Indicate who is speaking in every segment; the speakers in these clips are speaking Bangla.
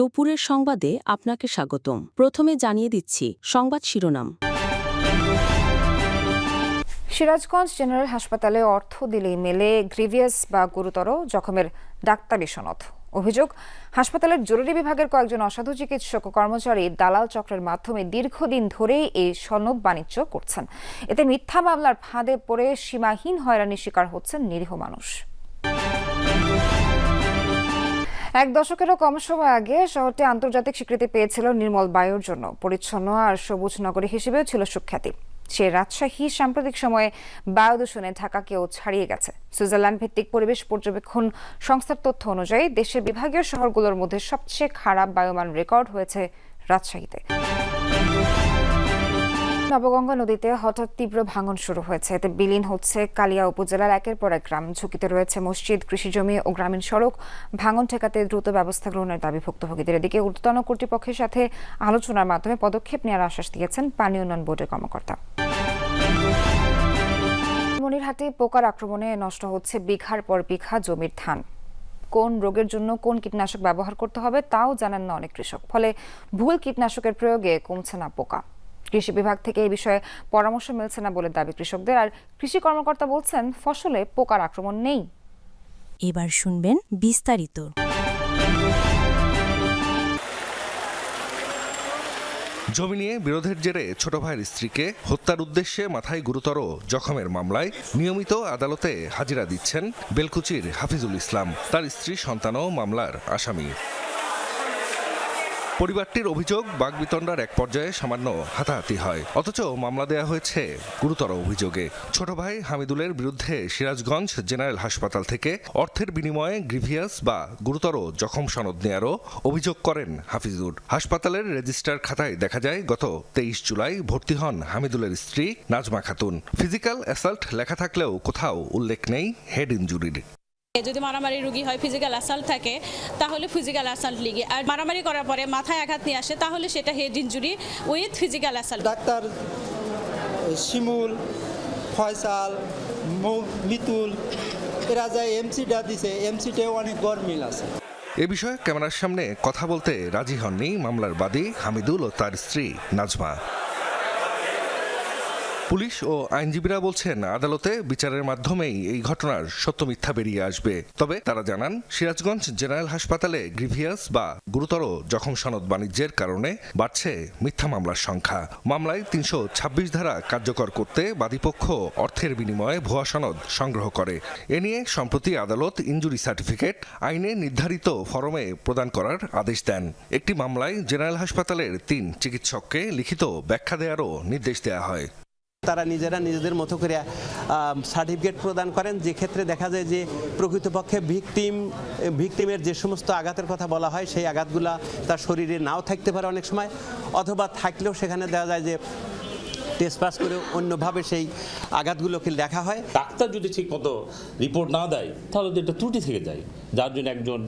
Speaker 1: দুপুরের সংবাদে আপনাকে স্বাগতম। প্রথমে জানিয়ে দিচ্ছি সংবাদ শিরোনাম।
Speaker 2: সিরাজগঞ্জ জেনারেল হাসপাতালে অর্থ দিলেই মেলে গ্রিভিয়াস বা গুরুতর জখমের ডাক্তারি সনদ। অভিযোগ, হাসপাতালের জরুরি বিভাগের কয়েকজন অসাধু চিকিৎসক ও কর্মচারী দালাল চক্রের মাধ্যমে দীর্ঘদিন ধরেই এই সনদ বাণিজ্য করছেন। এতে মিথ্যা মামলার ফাঁদে পড়ে সীমাহীন হয়রানির শিকার হচ্ছেন নিরীহ মানুষ। এক দশকেরও কম সময় আগে শহরটি আন্তর্জাতিক স্বীকৃতি পেয়েছিল নির্মল বায়ুর জন্য। পরিচ্ছন্ন আর সবুজ নগরী হিসেবেও ছিল সুখ্যাতি। সে রাজশাহী সাম্প্রতিক সময়ে বায়ু দূষণে ঢাকাকেও ছাড়িয়ে গেছে। সুইজারল্যান্ড ভিত্তিক পরিবেশ পর্যবেক্ষণ সংস্থার তথ্য অনুযায়ী, দেশের বিভাগীয় শহরগুলোর মধ্যে সবচেয়ে খারাপ বায়ুমান রেকর্ড হয়েছে রাজশাহীতে। নবগঙ্গা নদীতে হঠাৎ তীব্র ভাঙন শুরু হয়েছে। এতে বিলীন হচ্ছে কালিয়া উপজেলার একের পর এক গ্রাম। ঝুঁকিতে রয়েছে মসজিদ, কৃষিজমি ও গ্রামীণ সড়ক। ভাঙন ঠেকাতে দ্রুত ব্যবস্থা গ্রহণের দাবি ভুক্তভোগীদের। এদিকে ঊর্ধ্বতন কর্তৃপক্ষের সাথে আলোচনার মাধ্যমে পদক্ষেপ নেওয়ার আশ্বাস দিয়েছেন পানি উন্নয়ন বোর্ডের কর্মকর্তা। মনিরহাটে পোকার আক্রমণে নষ্ট হচ্ছে বিঘার পর বিঘা জমির ধান। কোন রোগের জন্য কোন কীটনাশক ব্যবহার করতে হবে তাও জানেন না অনেক কৃষক। ফলে ভুল কীটনাশকের প্রয়োগে কমছে না পোকা। কৃষি বিভাগ থেকে এই বিষয়ে পরামর্শ মিলছে না বলে দাবি কৃষকদের। আর কৃষি কর্মকর্তা বলছেন ফসলে পোকার আক্রমণ নেই।
Speaker 3: এবার শুনবেন বিস্তারিত।
Speaker 4: জমি নিয়ে বিরোধের জেরে ছোট ভাইয়ের স্ত্রীকে হত্যার উদ্দেশ্যে মাথায় গুরুতর জখমের মামলায় নিয়মিত আদালতে হাজিরা দিচ্ছেন বেলকুচির হাফিজুল ইসলাম। তার স্ত্রী সন্তানও মামলার আসামি। পরিবারটির অভিযোগ বাগবিতণ্ডার এক পর্যায়ে সামান্য হাতাহাতি হয়। অথচ মামলা দেয়া হয়েছে গুরুতর অভিযোগে। ছোট ভাই হামিদুলের বিরুদ্ধে সিরাজগঞ্জ জেনারেল হাসপাতাল থেকে অর্থের বিনিময়ে গ্রিভিয়াস বা গুরুতর জখম সনদ নেয়ারও অভিযোগ করেন হাফিজুর। হাসপাতালের রেজিস্টার খাতায় দেখা যায়, গত তেইশ জুলাই ভর্তি হন হামিদুলের স্ত্রী নাজমা খাতুন। ফিজিক্যাল অ্যাসাল্ট লেখা থাকলেও কোথাও উল্লেখ নেই হেড ইনজুরির।
Speaker 5: যদি মারামারি রুগী হয় ফিজিক্যাল অ্যাসাল্ট থাকে তাহলে ফিজিক্যাল অ্যাসাল্ট লিগে। আর মারামারি করার পরে মাথায় আঘাত নিয়ে আসে তাহলে সেটা head injury with physical assault
Speaker 6: doctor Shimul Faisal মৌ- মিতুল এরা যায় এমসিটা দিছে এমসিটাও অনেক গরমিল আছে।
Speaker 4: এ বিষয়ে ক্যামেরার সামনে কথা বলতে রাজি হননি মামলার বাদী হামিদুল ও তার স্ত্রী নাজমা। পুলিশ ও আইনজীবীরা বলছেন, আদালতে বিচারের মাধ্যমেই এই ঘটনার সত্য মিথ্যা বেরিয়ে আসবে। তবে তারা জানান, সিরাজগঞ্জ জেনারেল হাসপাতালে গ্রিভিয়াস বা গুরুতর জখম সনদ বাণিজ্যের কারণে বাড়ছে মিথ্যা মামলার সংখ্যা। মামলায় তিনশো ছাব্বিশ ধারা কার্যকর করতে বাদীপক্ষ অর্থের বিনিময়ে ভুয়া সনদ সংগ্রহ করে। এ নিয়ে সম্প্রতি আদালত ইনজুরি সার্টিফিকেট আইনে নির্ধারিত ফরমে প্রদান করার আদেশ দেন। একটি মামলায় জেনারেল হাসপাতালের তিন চিকিৎসককে লিখিত ব্যাখ্যা দেওয়ারও নির্দেশ দেওয়া হয়।
Speaker 7: তারা নিজেরা নিজেদের মতো করে সার্টিফিকেট প্রদান করেন। যে ক্ষেত্রে দেখা যায় যে প্রকৃতপক্ষে ভিকটিম, ভিকটিমের যে সমস্ত আঘাতের কথা বলা হয়, সেই আঘাতগুলা তার শরীরে নাও থাকতে পারে অনেক সময়, অথবা থাকলেও সেখানে দেখা যায় যে টেস্ট পাস করে অন্যভাবে সেই আঘাতগুলোকে দেখা হয়।
Speaker 8: ডাক্তার যদি ঠিক মতো রিপোর্ট না দেয়, তাহলে তো এটা ত্রুটি থেকে যায়। যার জন্য একজন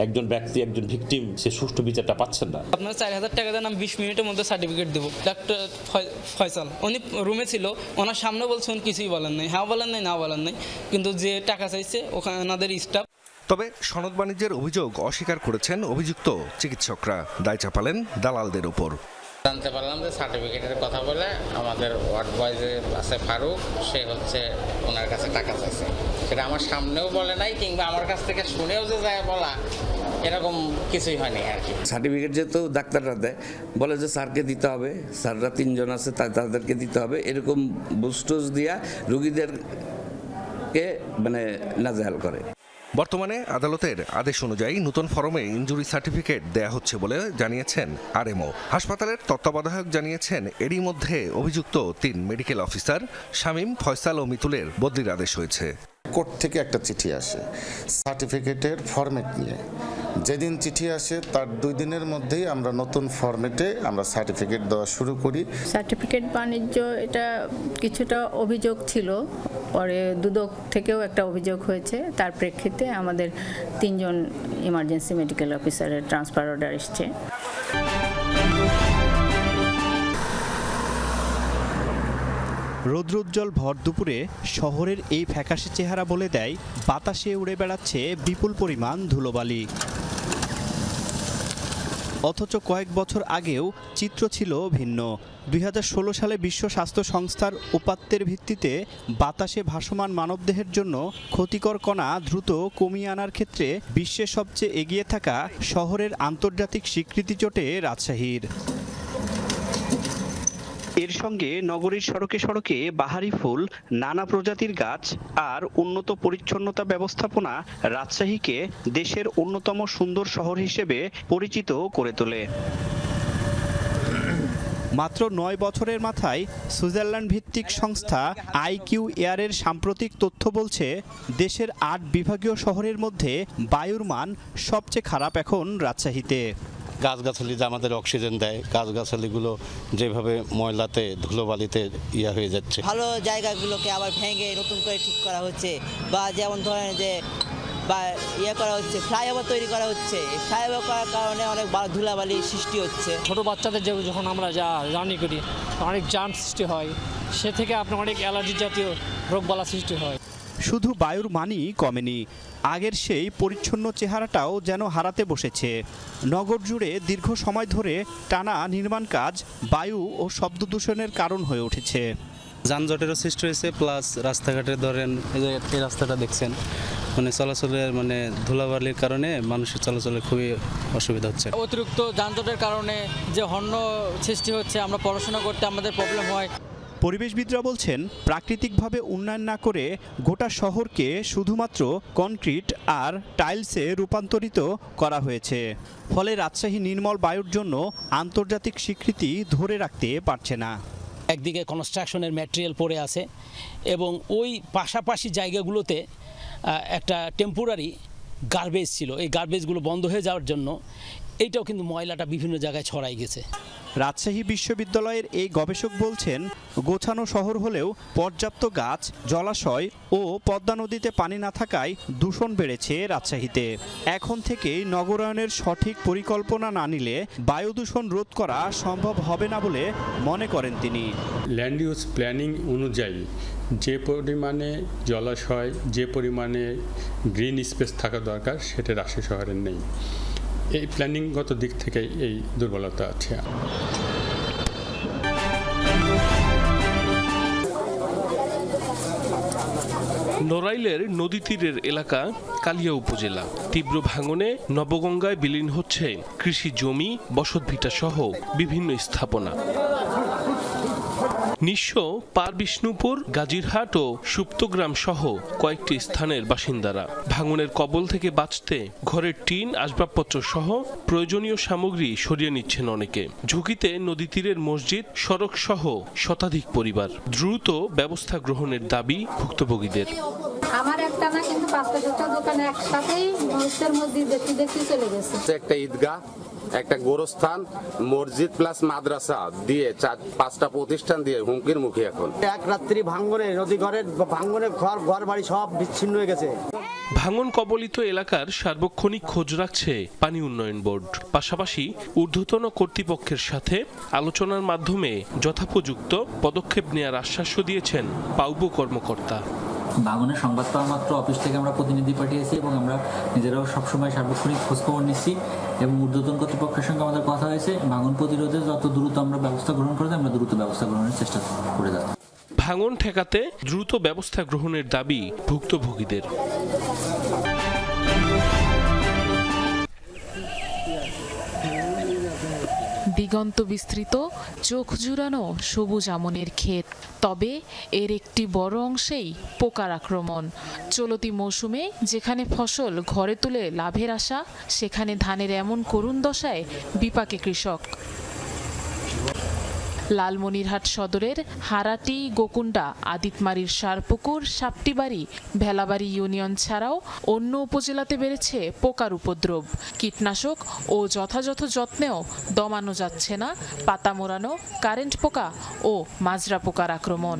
Speaker 8: একজন ব্যক্তি একজন ভিকটিম সে সুষ্ঠু বিচারটা পাচ্ছেন না।
Speaker 9: আপনার চার হাজার টাকা দেন আমি বিশ মিনিটের মধ্যে সার্টিফিকেট দেবো। ডাক্তার ফয়- ফয়সাল উনি রুমে ছিল ওনার সামনে বলছে উনি কিছুই বলেন নাই। হ্যাঁ বলেন নাই না বলেন নাই। কিন্তু যে টাকা চাইছে ওখানে ওনাদের স্টাফ
Speaker 4: তবে সনদ বাণিজ্যের অভিযোগ অস্বীকার করেছেন অভিযুক্ত চিকিৎসকরা। দায় চাপালেন দালালদের উপর।
Speaker 10: জানতে পারলাম যে সার্টিফিকেটের কথা বলে আমাদের ওয়ার্ড বয় আছে ফারুক, সে হচ্ছে ওনার কাছে টাকা চাইছে। সেটা আমার সামনেও বলে নাই কিংবা আমার কাছ থেকে শুনেও যে যায় বলা, এরকম কিছুই হয়নি আর কি।
Speaker 11: সার্টিফিকেট যেহেতু ডাক্তাররা দেয়, বলে যে স্যারকে দিতে হবে, স্যাররা তিনজন আছে তাদেরকে দিতে হবে, এরকম বুস্টোজ দিয়া রুগীদেরকে মানে নাজেহাল করে।
Speaker 4: বর্তমানে আদালতের আদেশ অনুযায়ী নতুন ফরমে ইনজুরি সার্টিফিকেট দেয়া হচ্ছে বলে জানিয়েছেন আরএমও। হাসপাতালের তত্ত্বাবধায়ক জানিয়েছেন, এরই মধ্যে অভিযুক্ত তিন মেডিকেল অফিসার শামীম ফয়সাল ও মিতুলের বদলির আদেশ হয়েছে।
Speaker 12: কোর্ট থেকে একটা চিঠি আসে, সার্টিফিকেটের ফরম্যাট নিয়ে। যেদিন চিঠি আসে, তার দুই দিনের মধ্যেই আমরা নতুন ফরম্যাটে আমরা সার্টিফিকেট দেওয়া শুরু করি।
Speaker 5: সার্টিফিকেট বাণিজ্য, এটা কিছুটা অভিযোগ ছিল। পরে দুদক থেকেও একটা অভিযোগ হয়েছে। তার প্রেক্ষিতে আমাদের তিনজন ইমার্জেন্সি মেডিকেল অফিসারের ট্রান্সফার অর্ডার এসছে।
Speaker 13: রৌদ্রোজ্জ্বল ভর দুপুরে শহরের এই ফ্যাকাশে চেহারা বলে দেয়, বাতাসে উড়ে বেড়াচ্ছে বিপুল পরিমাণ ধুলোবালি। অথচ কয়েক বছর আগেও চিত্র ছিল ভিন্ন। দুই হাজার ষোলো সালে বিশ্ব স্বাস্থ্য সংস্থার উপাত্তের ভিত্তিতে বাতাসে ভাসমান মানবদেহের জন্য ক্ষতিকর কণা দ্রুত কমিয়ে আনার ক্ষেত্রে বিশ্বের সবচেয়ে এগিয়ে থাকা শহরের আন্তর্জাতিক স্বীকৃতি চটে রাজশাহীর। এর সঙ্গে নগরীর সড়কে সড়কে বাহারি ফুল, নানা প্রজাতির গাছ আর উন্নত পরিচ্ছন্নতা ব্যবস্থাপনা রাজশাহীকে দেশের অন্যতম সুন্দর শহর হিসেবে পরিচিত করে তোলে। মাত্র নয় বছরের মাথায় সুইজারল্যান্ড ভিত্তিক সংস্থা আইকিউ এয়ারের সাম্প্রতিক তথ্য বলছে, দেশের আট বিভাগীয় শহরের মধ্যে বায়ুর মান সবচেয়ে খারাপ এখন রাজশাহীতে।
Speaker 14: গাছগাছালি যে আমাদের অক্সিজেন দেয় গাছগাছালিগুলো যেভাবে ময়লাতে ধুলোবালিতে ইয়া হয়ে যাচ্ছে।
Speaker 15: ভালো জায়গাগুলোকে আবার ভেঙে নতুন করে ঠিক করা হচ্ছে বা যেমন ধরেন যে বা ইয়ে করা হচ্ছে ফ্লাইওভার তৈরি করা হচ্ছে। ফ্লাইওভার করার কারণে অনেক বা- ধুলাবালি সৃষ্টি হচ্ছে।
Speaker 16: ছোট বাচ্চাদের যে- যখন আমরা যা জার্নি করি অনেক জার্ম সৃষ্টি হয়। সে থেকে আপনার অনেক অ্যালার্জি জাতীয় রোগবালা সৃষ্টি হয়।
Speaker 13: শুধু বায়ুর মানই কমেনি আগের সেই পরিচ্ছন্ন চেহারাটাও যেন হারাতে বসেছে। নগর জুড়ে দীর্ঘ সময় ধরে টানা নির্মাণ কাজ বায়ু ও শব্দ দূষণের কারণ হয়ে উঠেছে।
Speaker 17: যানজটেরও সৃষ্টি হয়েছে প্লাস রাস্তাঘাটে ধরেন এই যে এই রাস্তাটা দেখছেন মানে চলাচলের মানে ধুলাবালির কারণে মানুষের চলাচলে খুবই অসুবিধা হচ্ছে।
Speaker 16: অতিরিক্ত যানজটের কারণে যে হর্ন সৃষ্টি হচ্ছে আমরা পড়াশোনা করতে আমাদের প্রবলেম হয়।
Speaker 13: পরিবেশবিদরা বলছেন, প্রাকৃতিকভাবে উন্নয়ন না করে গোটা শহরকে শুধুমাত্র কনক্রিট আর টাইলসে রূপান্তরিত করা হয়েছে। ফলে রাজশাহী নির্মল বায়ুর জন্য আন্তর্জাতিক স্বীকৃতি ধরে রাখতে পারছে না।
Speaker 18: একদিকে কনস্ট্রাকশনের ম্যাটেরিয়াল পড়ে আছে এবং ওই পাশাপাশি জায়গাগুলোতে একটা টেম্পোরারি গার্বেজ ছিল। এই গার্বেজগুলো বন্ধ হয়ে যাওয়ার জন্য এইটাও কিন্তু ময়লাটা বিভিন্ন জায়গায় ছড়াই গেছে।
Speaker 13: রাজশাহী বিশ্ববিদ্যালয়ের এই গবেষক বলছেন গোছানো শহর হলেও পর্যাপ্ত গাছ জলাশয় ও পদ্মা নদীতে পানি না থাকায় দূষণ বেড়েছে রাজশাহীতে। এখন থেকেই নগরায়নের সঠিক পরিকল্পনা না নিলে বায়ু দূষণ রোধ করা সম্ভব হবে না বলে মনে করেন তিনি।
Speaker 19: ল্যান্ড ইউজ প্ল্যানিং অনুযায়ী যে পরিমাণে জলাশয় যে পরিমাণে গ্রিন স্পেস থাকা দরকার সেটা রাজশাহী শহরের নেই। এই প্ল্যানিংগত দিক থেকে এই দুর্বলতা আছে।
Speaker 20: নড়াইলের নদী তীরের এলাকা কালিয়া উপজেলা। তীব্র ভাঙনে নবগঙ্গায় বিলীন হচ্ছে কৃষি জমি, বসতভিটা সহ বিভিন্ন স্থাপনা। নিঃস্ব পার বিষ্ণুপুর গাজীরহাট ও সুপ্তগ্রাম সহ কয়েকটি স্থানের বাসিন্দারা। ভাঙনের কবল থেকে বাঁচতে ঘরের টিন আসবাবপত্র সহ প্রয়োজনীয় সামগ্রী সরিয়ে নিচ্ছেন অনেকে। ঝুঁকিতে নদী তীরের মসজিদ সড়ক সহ শতাধিক পরিবার। দ্রুত ব্যবস্থা গ্রহণের দাবি ভুক্তভোগীদের।
Speaker 21: আমার একটা না কিন্তু পাঁচটা দোকান একসাথেই মধ্যে দেখতে দেখতে চলে গেছে।
Speaker 22: একটা ঈদগাহ একটা গোরস্থান মসজিদ প্লাস মাদ্রাসা দিয়ে চার পাঁচটা প্রতিষ্ঠান দিয়ে হুমকির মুখে এখন।
Speaker 23: এক রাত্রি ভাঙ্গনে নদী ঘরের ভাঙ্গনে ঘর ঘর বাড়ি সব বিচ্ছিন্ন হয়ে গেছে।
Speaker 20: ভাঙন কবলিত এলাকার সার্বক্ষণিক খোঁজ রাখছে পানি উন্নয়ন বোর্ড। পাশাপাশি ঊর্ধ্বতন কর্তৃপক্ষের সাথে আলোচনার মাধ্যমে যথোপযুক্ত পদক্ষেপ নেওয়ার আশ্বাসও দিয়েছেন পাউবো কর্মকর্তা।
Speaker 24: ভাঙনের সংবাদ পাওয়া মাত্র অফিস থেকে আমরা প্রতিনিধি পাঠিয়েছি এবং আমরা নিজেরাও সবসময় সার্বক্ষণিক খোঁজখবর নিচ্ছি এবং ঊর্ধ্বতন কর্তৃপক্ষের সঙ্গে আমাদের কথা হয়েছে। বাঙন প্রতিরোধে যত দ্রুত আমরা ব্যবস্থা গ্রহণ করে আমরা দ্রুত ব্যবস্থা গ্রহণের চেষ্টা করে যাচ্ছি।
Speaker 20: ভাঙন ঠেকাতে দ্রুত ব্যবস্থা গ্রহণের দাবি ভুক্তভোগীদের।
Speaker 25: দিগন্ত বিস্তৃত, চোখ জুড়ানো সবুজ আমনের ক্ষেত। তবে এর একটি বড় অংশেই পোকার আক্রমণ। চলতি মৌসুমে যেখানে ফসল ঘরে তুলে লাভের আশা, সেখানে ধানের এমন করুণ দশায় বিপাকে কৃষক। লালমনিরহাট সদরের হারাটি গোকুন্ডা আদিতমারির সারপুকুর, সাপটিবাড়ি, ভেলাবাড়ি ইউনিয়ন ছাড়াও অন্য উপজেলাতে বেড়েছে পোকার উপদ্রব। কীটনাশক ও যথাযথ যত্নেও দমানো যাচ্ছে না, পাতা মোড়ানো, কারেন্ট পোকা ও মাজরা পোকার আক্রমণ।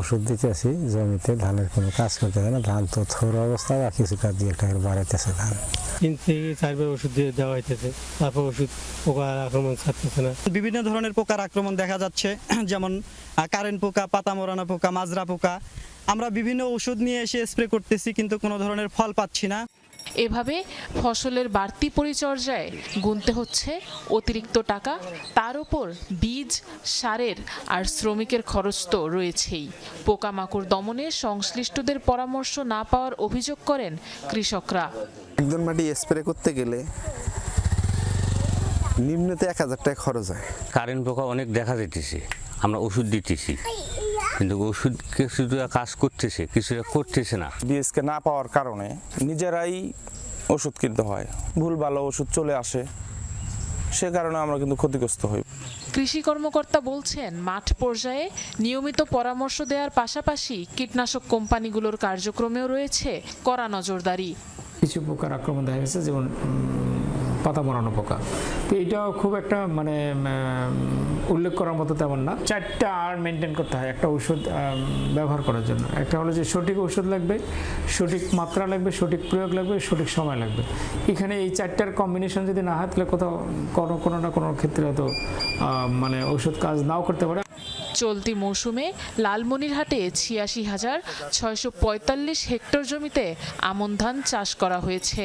Speaker 26: ওষুধ দিতে আছি জমিতে ধানের কোনো কাজ করতে হয় না ধান তো থোর অবস্থা বা কিছু কাজ দিয়ে একটা বাড়াইতেছে ধান।
Speaker 27: তিন থেকে চারবার ওষুধ দিয়ে দেওয়া হইতেছে তারপর ওষুধ পোকার আক্রমণ ছাড়তেছে না।
Speaker 28: বিভিন্ন ধরনের পোকার আক্রমণ দেখা যাচ্ছে যেমন কারেন্ট পোকা পাতা মরানা পোকা মাজরা পোকা। আমরা বিভিন্ন ওষুধ নিয়ে এসে স্প্রে করতেছি কিন্তু কোনো ধরনের ফল পাচ্ছি না।
Speaker 25: এভাবে ফসলের বাড়তি পরিচর্যায় গুনতে হচ্ছে অতিরিক্ত টাকা। তার উপর বীজ সারের আর শ্রমিকের খরচ তো রয়েছেই। পোকামাকড় দমনে সংশ্লিষ্টদের পরামর্শ না পাওয়ার অভিযোগ করেন কৃষকরা।
Speaker 29: একজন মাটি স্প্রে করতে গেলে নিম্নতে এক হাজার টাকা খরচ হয়।
Speaker 30: কারেন্ট পোকা অনেক দেখা যাইতেছে আমরা ওষুধ দিতেছি। কিন্তু ওষুধ কিছুটা কাজ করতেছে কিছুটা করতেছে না।
Speaker 29: বিএসকে না পাওয়ার কারণে নিজেরাই ওষুধ কিনতে হয়। ভুল ভালো ওষুধ চলে আসে সে কারণে আমরা কিন্তু ক্ষতিগ্রস্ত হই।
Speaker 25: কৃষি কর্মকর্তা বলছেন মাঠ পর্যায়ে নিয়মিত পরামর্শ দেওয়ার পাশাপাশি কীটনাশক কোম্পানিগুলোর কার্যক্রমেও রয়েছে কড়া নজরদারি।
Speaker 31: কিছু পোকার আক্রমণ দেখা গেছে যেমন পাতা মরানো পোকা। তো এটাও খুব একটা মানে উল্লেখ করার মতো তেমন না। চারটা আর মেনটেন করতে হয়, একটা ওষুধ ব্যবহার করার জন্য। একটা হলো যে সঠিক ওষুধ লাগবে, সঠিক মাত্রা লাগবে, সঠিক প্রয়োগ লাগবে, সঠিক সময় লাগবে। এখানে এই চারটার কম্বিনেশন যদি না হয়, তাহলে কোথাও কোনো কোনো না কোনো ক্ষেত্রে হয়তো মানে ওষুধ কাজ নাও করতে পারে।
Speaker 25: চলতি মৌসুমে লালমনিরহাটে ছিয়াশি হাজার ছয়শো হেক্টর জমিতে আমন ধান চাষ করা হয়েছে।